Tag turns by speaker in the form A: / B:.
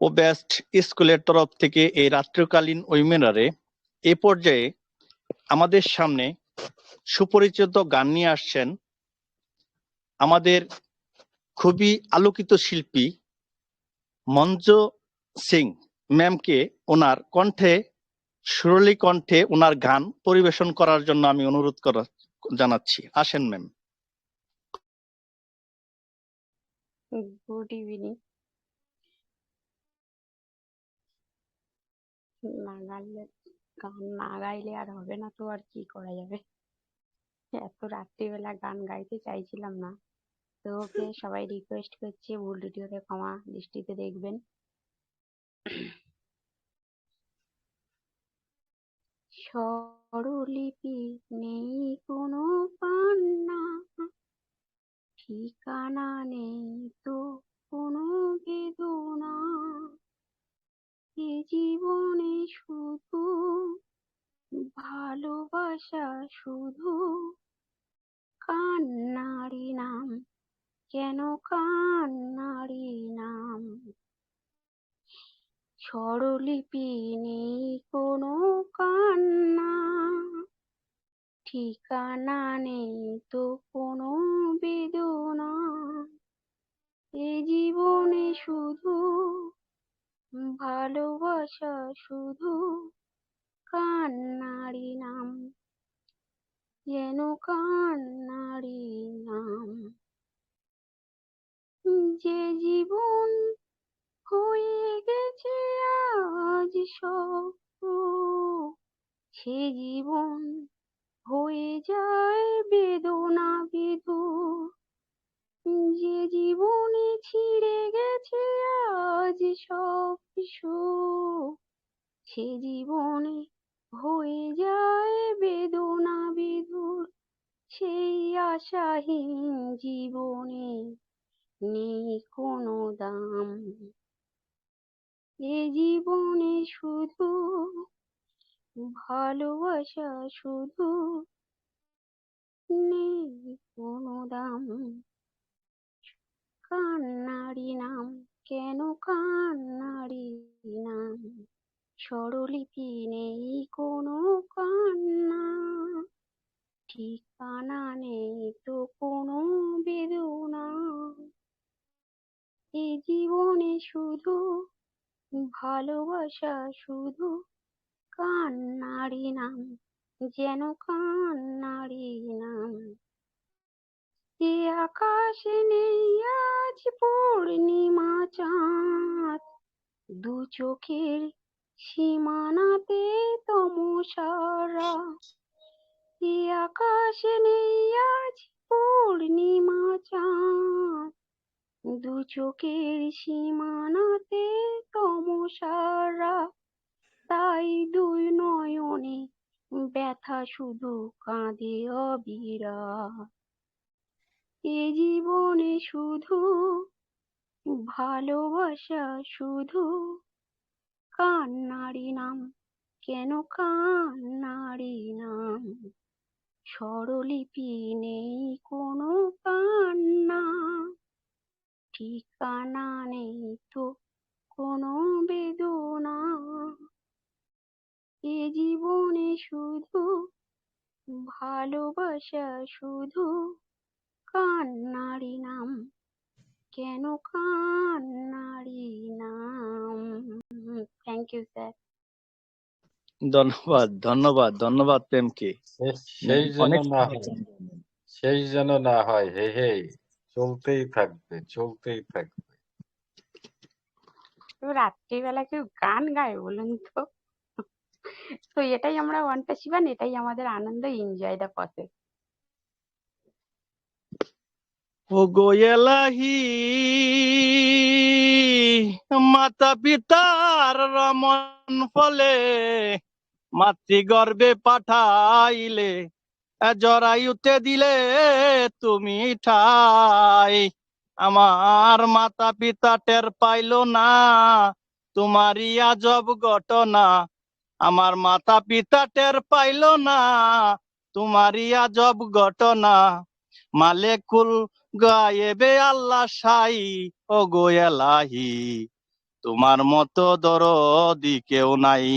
A: ও best স্কুলের তরফ থেকে এই রাত্রিকালীন ওয়েবিনারে এ পর্যায়ে আমাদের সামনে সুপরিচিত গান নিয়ে আসছেন আমাদের খুবই আলোকিত শিল্পী মঞ্জ সিং ম্যামকে ওনার কণ্ঠে, সুরলি কণ্ঠে ওনার গান পরিবেশন করার জন্য আমি অনুরোধ করা, জানাচ্ছি। আসেন ম্যাম।
B: Good evening. না গাইলে গান না গাইলে আর হবে না তো আর কি করা যাবে? এত রাত্রিবেলা গান গাইতে চাইছিলাম না। তো ওকে সবাই রিকোয়েস্ট করছে, ভুল হলে ক্ষমা দৃষ্টিতে দেখবেন। স্বরলিপি নেই কোনো পান্না, ঠিকানা নেই তো কোনো বেদনা। এ জীবনে শুধু ভালোবাসা শুধু কান্নারি নাম, কেন কান্নারি নাম? স্বরলিপি নেই কোনো কান্না, ঠিকানা নেই তো কোনো শুধু কান্নারি নাম, যেন কান্নারি নাম। যে জীবন হয়ে গেছে আজ সব, সে জীবন হয়ে যায় বেদনা। সে জীবনে হয়ে যায় বেদনা বিধুর। সেই আশাহীন জীবনে নেই কোনো দাম। এ জীবনে শুধু ভালোবাসা শুধু নেই কোনো দাম। কান্নারি নাম, কেন কান্নারি নাম? স্বরলিপি নেই কোনো কান্না। ঠিকানা নেই তো কোনো বেদনা। এ জীবনে শুধু ভালোবাসা, শুধু কান্নারি নাম, যেন কান্নারি নাম। এ আকাশে নেই আজ পূর্ণিমা চাঁদ, দু চোখের সীমানাতে তমসারা। এ আকাশে নেই আজ পূর্ণিমা চাঁদ। দু চোখের সীমানাতে তমসারা। তাই দুই নয়নে ব্যথা শুধু কাঁদে অবিরাম এ জীবনে শুধু ভালোবাসা শুধু কান্নারি নাম কেন কান্নারি নাম স্বরলিপি নেই কোনো কান্না, ঠিকানা নেই তো কোনো বেদনা। এ জীবনে শুধু ভালোবাসা, শুধু কান্নারি নাম কেন কান্নারি নাম থ্যাংক ইউ স্যার
A: ধন্যবাদ ধন্যবাদ ধন্যবাদ প্রেমকে।
C: সেই যেন না হয়। সেই যেন না হয় হে হে চলতেই থাকবে চলতেই থাকবে।
B: তো রাত্রিবেলা কেউ গান গায় বলুন তো? তো এটাই আমরা ওয়ানটা শিবান এটাই আমাদের আনন্দ এনজয় দ্য প্রসেস
A: ও এলাহি মাতা পিতার রমন ফলে মাতৃ মাতৃগর্ভে পাঠাইলে, জরায়ুতে দিলে তুমি ঠাই। আমার মাতা পিতা টের পাইল না, তোমারই আজব ঘটনা। আমার মাতা পিতা টের পাইল না, তোমারই আজব ঘটনা। মালেকুল গায়েবে আল্লাহ সাই ও গোয়েলাহি তোমার মতো দরদি কেউ নাই।